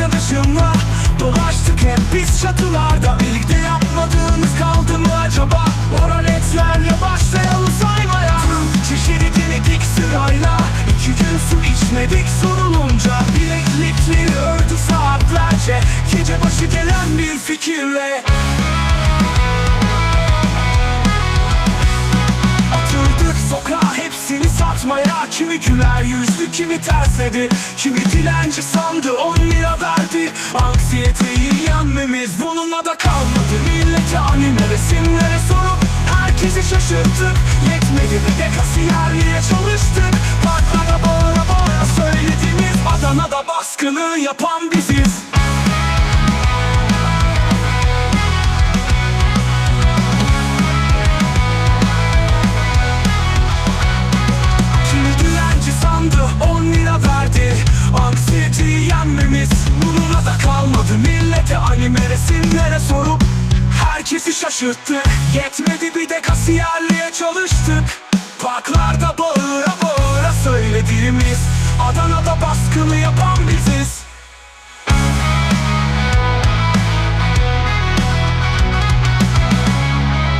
arkadaşımla Dolaştık hep biz çatılarda. Birlikte yapmadığımız kaldı mı acaba? Oraletlerle başlayalım saymaya. Çeşidi denedik sırayla. İki gün su içmedik sorulunca. Bileklikleri ördü saatlerce. Gece başı gelen bir fikirle. Atıldık sokağa hepsini satmaya. Kimi güler yüzlü kimi tersledi. Kimi dilenci sandı on lira verdi Anksiyeteyi yenmemiz bununla da kalmadı. Millete anime resimlere sorup Herkesi şaşırttık. Yetmedi bir de kasiyerliğe çalıştık. Parklara bağıra bağıra söylediğimiz Adana'da baskını yapan biziz Herkesi şaşırttı Yetmedi bir de kasiyerliğe çalıştık. Parklarda bağıra bağıra söylediğimiz Adana'da biziz